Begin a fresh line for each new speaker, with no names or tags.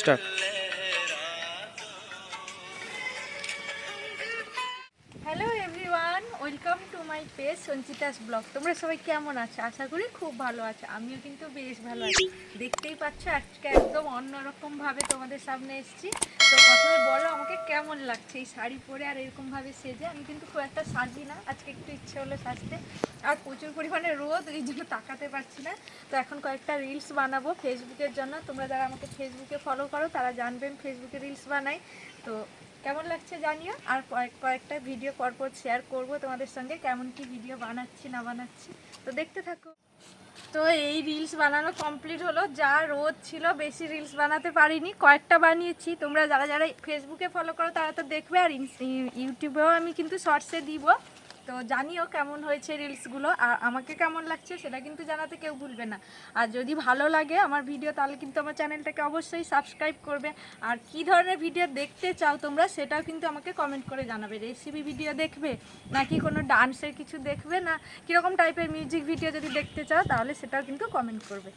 Start
hello everyone welcome to my page Sanchita's blog তোমরা সবাই কেমন আছো? আশা করি খুব ভালো আছো। আমিও কিন্তু বেশ ভালো আছি। দেখতেই পাচ্ছ, আজকে একদম অন্যরকম ভাবে তোমাদের সামনে এসেছি। তো প্রথমে বলো, আমাকে কেমন লাগছে এই শাড়ি পরে আর এরকম ভাবে সেজে? আমি কিন্তু খুব একটা সাজি না। আজকে একটু ইচ্ছে হলো সাজতে। আর প্রচুর পরিমাণে রোদ, এই জন্য তাকাতে পারছি না। তো এখন কয়েকটা রিলস বানাবো ফেসবুকের জন্য। তোমরা যারা আমাকে ফেসবুকে ফলো করো, তারা জানবেন ফেসবুকে রিলস বানাই। তো কেমন লাগছে জানিও। আর কয়েক- কয়েকটা ভিডিও পরপর শেয়ার করব তোমাদের সঙ্গে, কেমন কি ভিডিও বানাচ্ছি, না বানাচ্ছি। তো দেখতে থাকো। তো এই রিলস বানানো কমপ্লিট হলো। যা রোদ ছিল, বেশি রিলস বানাতে পারিনি। কয়েকটা বানিয়েছি। তোমরা যারা যারা ফেসবুকে ফলো করো, তারা তো দেখবে। আর ইউটিউবেও আমি কিন্তু শর্টসে দিব। তো জানিও কেমন হয়েছে রিলসগুলো আর আমাকে কেমন লাগছে সেটা কিন্তু জানাতে কেউ ভুলবে না। আর যদি ভালো লাগে আমার ভিডিও তাহলে কিন্তু আমার চ্যানেলটাকে অবশ্যই সাবস্ক্রাইব করবে। আর কি ধরনের ভিডিও দেখতে চাও তোমরা, সেটাও কিন্তু আমাকে কমেন্ট করে জানাবে। রেসিপি ভিডিও দেখবে, নাকি কোনো ডান্সের কিছু দেখবে না? কীরকম টাইপের মিউজিক ভিডিও যদি দেখতে চাও, তাহলে সেটাও কিন্তু কমেন্ট করবে।